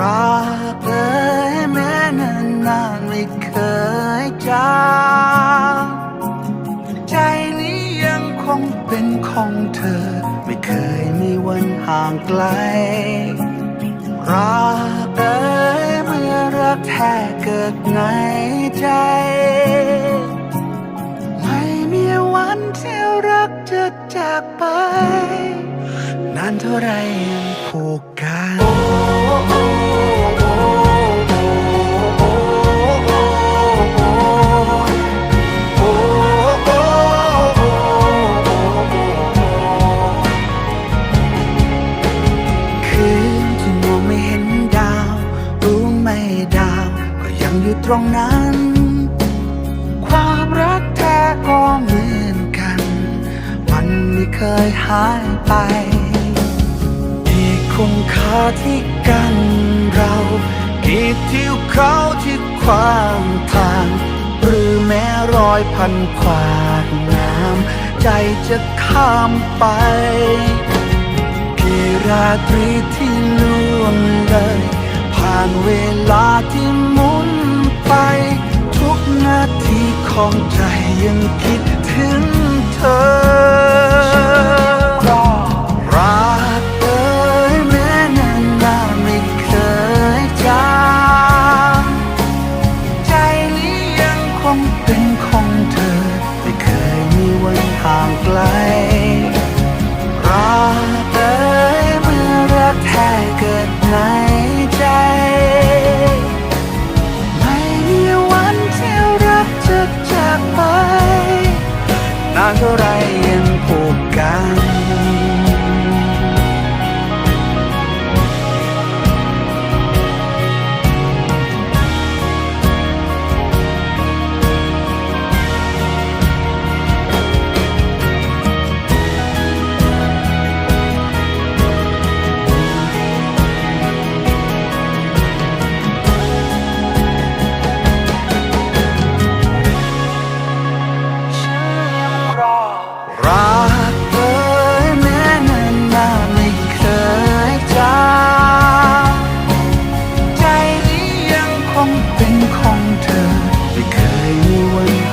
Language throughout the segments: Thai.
รักเอ่ยแม้นานนานไม่เคยจางใจนี้ยังคงเป็นของเธอ ไม่เคยมีวันห่างไกล รักเอ่ยเมื่อรักแท้เกิดในใจ ไม่มีวันที่รักจะจากไป นานเท่าไรยังผูก รงนั้น ความรักแท้ก็เหมือนกัน มันไม่เคยหายไปที่คุณค่าที่กันเรากี่ทิวเขาที่ขวางทาง หรือแม้รอยพันขวากน้ำใจจะข้ามไปกี่ราตรีที่ล่วงเลย ผ่านเวลาที่หมุน ไป ทุกนาทีของใจยังคิดถึงเธอ รักเอ่ยแม้นานนานๆไม่เคยจางใจนี้ยังคงเป็นของเธอ ไม่เคยมีวันห่างไกล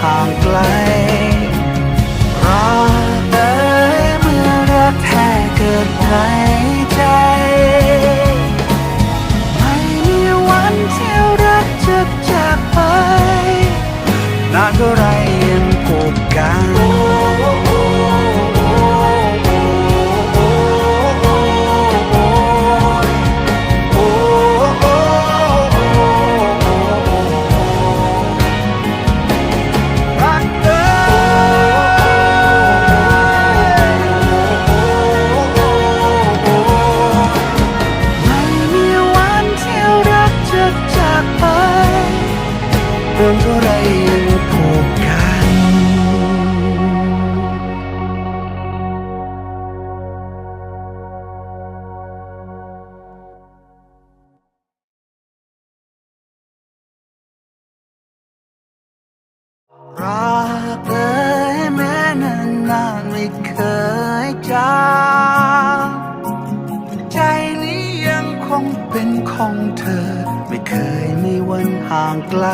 ห่างไกล รักเอ่ยแม้นานนานไม่เคยจางใจนี้ยังคงเป็นของเธอ ไม่เคยมีวันห่างไกล